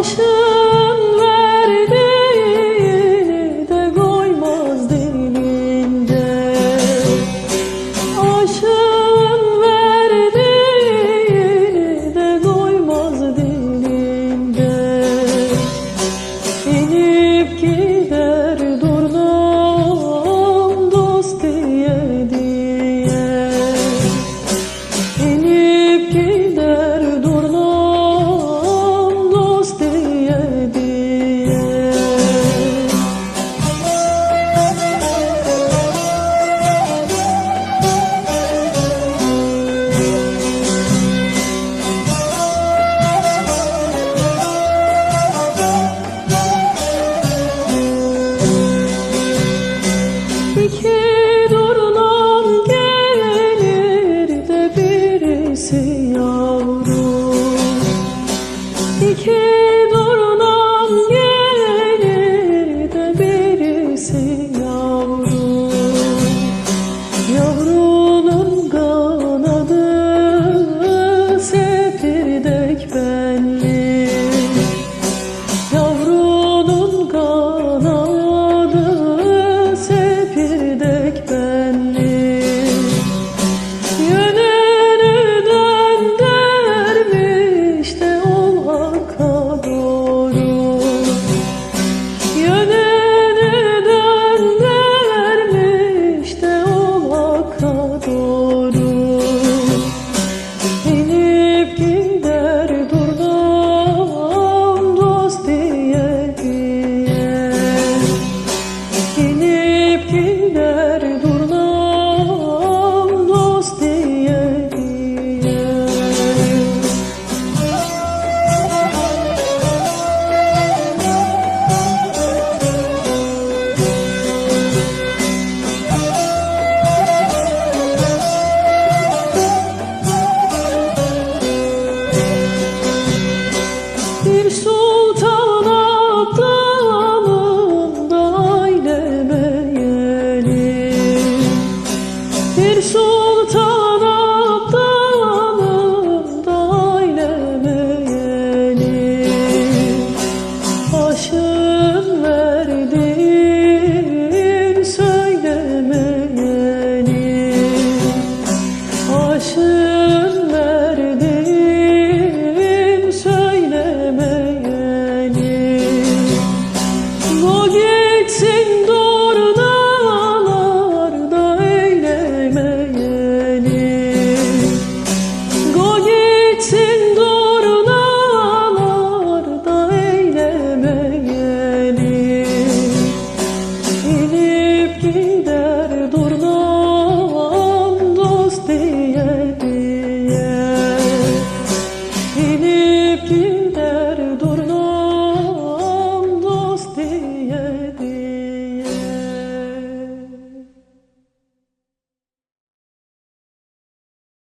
Aşın verdiğini de koymaz dilinde Aşın verdiğini de koymaz dilinde İnip gider dor